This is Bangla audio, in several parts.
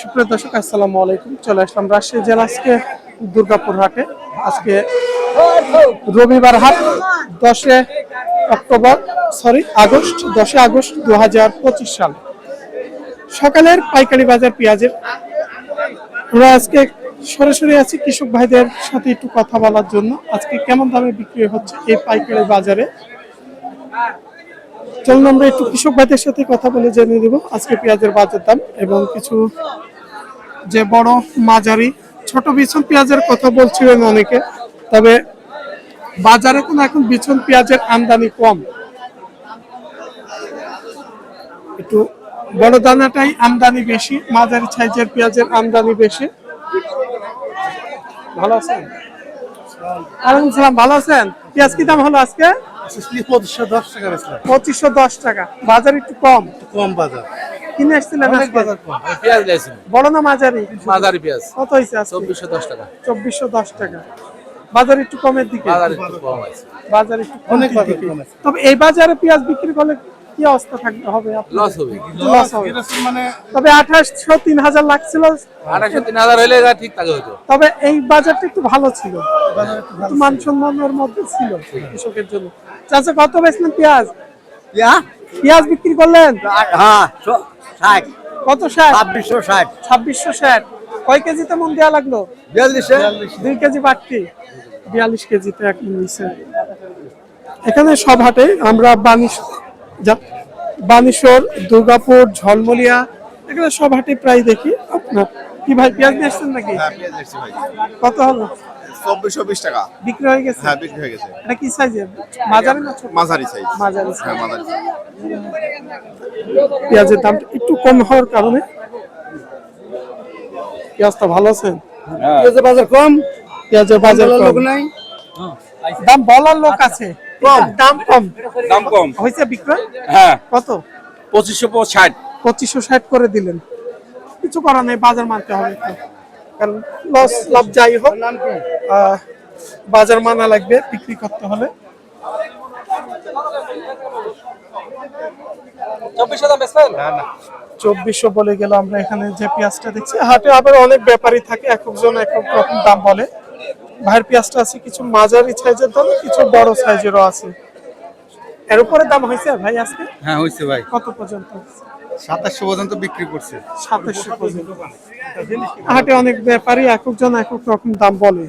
সুপ্রিয় দর্শক, আসসালামু আলাইকুম। চলে আসলাম রাজশাহী জেলা আজকে দুর্গাপুর হাটে। আজকে রবিবার হাট, দশে অক্টোবর সরি আগস্ট, দশে আগস্ট দু হাজার পঁচিশ সাল। সকালের পাইকারি বাজার পেঁয়াজের। আমরা আজকে সরাসরি আছি কৃষক ভাইদের সাথে একটু কথা বলার জন্য। আজকে কেমন দামে বিক্রি হচ্ছে এই পাইকারি বাজারে? চলুন আমরা একটু কৃষক ভাইদের সাথে কথা বলে জেনে নিব। আজকে পেঁয়াজের বাজার দাম এবং কিছু যে বড় মাঝারি ছোট বিছন পেঁয়াজের কথা বলছিলেন অনেকে তবে বাজারে কোনো এখন বিছন পেঁয়াজের আমদানি কম। একটু বড় দানাটাই আমদানি বেশি মাঝারি সাইজের পেঁয়াজের আমদানি বেশি। ভালো আছেন? ওয়ালাইকুম সালাম ভালো আছেন? পেঁয়াজ কি দাম হলো আজকে? পঁচিশশো দশ টাকা পঁচিশশো দশ টাকা। বাজার একটু কম? কম বাজার। কিনে আসছিলেন পেঁয়াজ বড় না মাঝারি? মাঝারি পেঁয়াজ। কত হয়েছে চব্বিশশো দশ টাকা। চব্বিশশো দশ টাকা। বাজার একটু কমের দিকে? বাজার একটু কম আছে। বাজার একটু অনেক বাজার কম আছে। তবে এই বাজারে পেঁয়াজ বিক্রি করলে কি অবস্থা থাকবে? হবে লস হবে। লস হবে। মানে তবে লাগছিল। যা ঠিক থাকে তবে এই বাজারটা একটু ভালো ছিল। একটু মান মধ্যে ছিল কৃষকের জন্য। চাচা কত বেচলেন পেঁয়াজ? পেঁয়াজ? বিক্রি করলেন? হ্যাঁ ষাট। কত ষাট? ছাব্বিশশো ষাট। ছাব্বিশশো ষাট। কয় কেজিতে মন দেওয়া লাগল? বিয়াল্লিশে। দুই কেজি বাড়তি। বিয়াল্লিশ কেজিতে এক নিচে এখানে সব হাটে আমরা বানিশ বানেশ্বর দুর্গাপুর ঝলমলিয়া এখানে সব হাটে প্রায় দেখি। আপনার কি ভাই পেঁয়াজ নিয়ে আসছেন নাকি? হ্যাঁ পেঁয়াজ দেখছি ভাই। কত হলো? চব্বিশশো বিশ টাকা। বিক্রি হয়ে গেছে? হ্যাঁ বিক্রি হয়ে গেছে। এটা কি সাইজের মাঝারি না মাঝারি সাইজ মাঝারি হ্যাঁ মাঝারি। পেঁয়াজের দাম কম হওয়ার কারণে? পেঁয়াজটা ভালো আছেন? পেঁয়াজের বাজার কম। পেঁয়াজের বাজার লোক নাই। দাম বলার লোক আছে। কম। দাম কম। দাম কম। হয়েছে বিক্রয়? হ্যাঁ। কত? পঁচিশশো ষাট। পঁচিশশো ষাট করে দিলেন। কিছু করার নেই বাজার মানতে হবে। কারণ লস লাভ যাই হোক আহ, বাজার মানা লাগবে বিক্রি করতে হলে। চব্বিশশো দাম বেচবেন? চব্বিশশো বলে গেল আমরা এখানে যে পেঁয়াজটা দেখছি। হাটে আবার অনেক ব্যাপারী থাকে এক একজন এক এক রকম দাম বলে। ভাইয়ের পেঁয়াজটা আছে কিছু মাঝারি সাইজের দাম কিছু বড় সাইজেরও আছে। এর উপরে দাম হয়েছে ভাই আজকে? হ্যাঁ হয়েছে ভাই। কত পর্যন্ত সাতাশশো পর্যন্ত বিক্রি করছে। সাতাশশো পর্যন্ত। হাটে অনেক ব্যাপারী এক একজন এক এক রকম দাম বলে।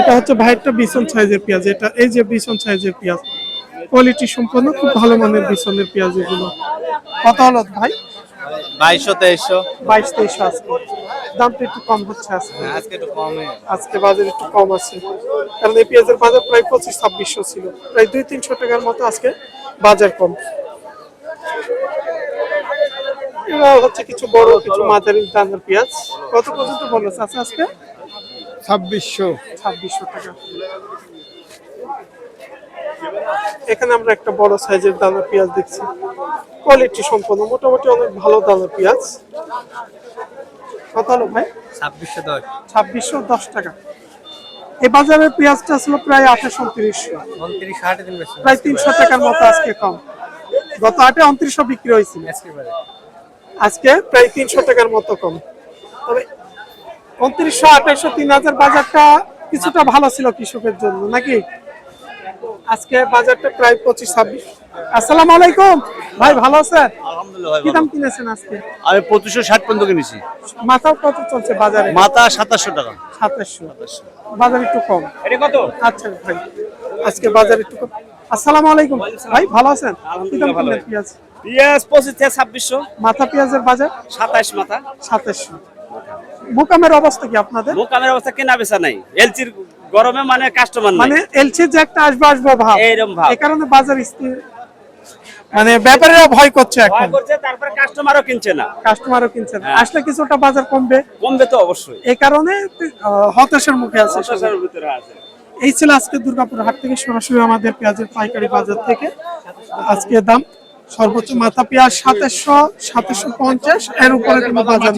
এটা হচ্ছে ভাইয়েরটা বিছন সাইজের পেঁয়াজ এটা এই যে বিছন সাইজের পেঁয়াজ। কোয়ালিটি সম্পন্ন খুব ভালো মানের বিছনের পেঁয়াজ এগুলো কত হলো ভাই? বাইশশো তেইশশো। বাইশ তেইশ আজকে। দামটা একটু কম হচ্ছে আজকে। আজকে একটু কমে। আজকে বাজার একটু কম আছে। কারণ এই পেঁয়াজের বাজার প্রায় পঁচিশ ছাব্বিশশো ছিল। প্রায় দুই তিনশো টাকার মতো আজকে বাজার কম। এরা হচ্ছে কিছু বড় কিছু মাঝারি দামের পেঁয়াজ। কত পর্যন্ত বলো আছে আজকে? ছাব্বিশশো। ছাব্বিশশো টাকা। এখানে আমরা একটা বড় সাইজের দানা পেঁয়াজ দেখছি। কোয়ালিটি সম্পন্ন মোটামুটি অনেক ভালো দানা পেঁয়াজ। কত হলো ভাই? ছাব্বিশশো দশ। ছাব্বিশশো দশ টাকা। এই বাজারের পেঁয়াজটা ছিল প্রায় আঠাশ উনত্রিশশো প্রায় তিনশো টাকার মতো আজকে কম। গত আটে উনত্রিশশো বিক্রি হয়েছিল। আজকে প্রায় তিনশো টাকার মতো কম। তবে উনত্রিশশো আঠাশশো তিন হাজার বাজারটা কিছুটা ভালো ছিল কৃষকের জন্য নাকি? আজকে বাজারটা প্রায় পঁচিশ ছাব্বিশ। আসসালামু আলাইকুম। ভাই ভালো আছেন? কি দাম কিনেছেন আজকে? আমি পঁচিশশো ষাট পর্যন্ত কিনেছি। মাথা কত চলছে বাজারে? মাথা সাতাশশো টাকা। সাতাশশো। বাজার একটু কম। এটা কত? আচ্ছা ভাই আজকে বাজার একটু কম। আসসালামু আলাইকুম। ভাই ভালো আছেন? কি দাম কিনলেন পেঁয়াজ? পেঁয়াজ পঁচিশ থেকে ছাব্বিশশো। মাথা পেঁয়াজের বাজার? সাতাশ মাথা। সাতাশশো। মোকামের অবস্থা কি আপনাদের? মোকামের অবস্থা কেনা বেচা নাই। এলচির গরমে মানে কাস্টমার মানে এলসি যে একটা আসব আসব ভাব। এইরকম ভাব। এই কারণে বাজার স্থির। মানে ব্যাপারীরা ভয় করছে এখন। ভয় করছে তারপরে কাস্টমারও কিনছে না। কাস্টমারও কিনছে না। হ্যাঁ। আসলে কিছুটা বাজার কমবে। কমবে তো অবশ্যই। এই কারণে হতাশার মুখে আছে। পঞ্চাশের ভিতরে আছে। এই ছিল আজকে দুর্গাপুর হাট থেকে সরাসরি আমাদের পেঁয়াজের পাইকারি বাজার থেকে। আজকে দাম সর্বোচ্চ মাথা পেঁয়াজ সাতাশশো সাতাশশো পঞ্চাশ। এর উপরে কোনো বাজার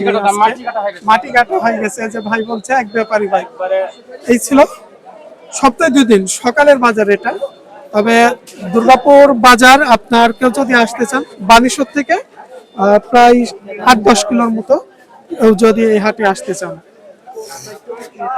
মাটি কাটা হয়ে গেছে। যে ভাই বলছে এক ব্যাপারী ভাই। এই ছিল সপ্তাহে দুই দিন। সকালের বাজার এটা। তবে দুর্গাপুর বাজার আপনার কেউ যদি আসতে চান, বানেশ্বর থেকে প্রায় আট দশ কিলোর মতো কেউ যদি এই হাটে আসতে চান।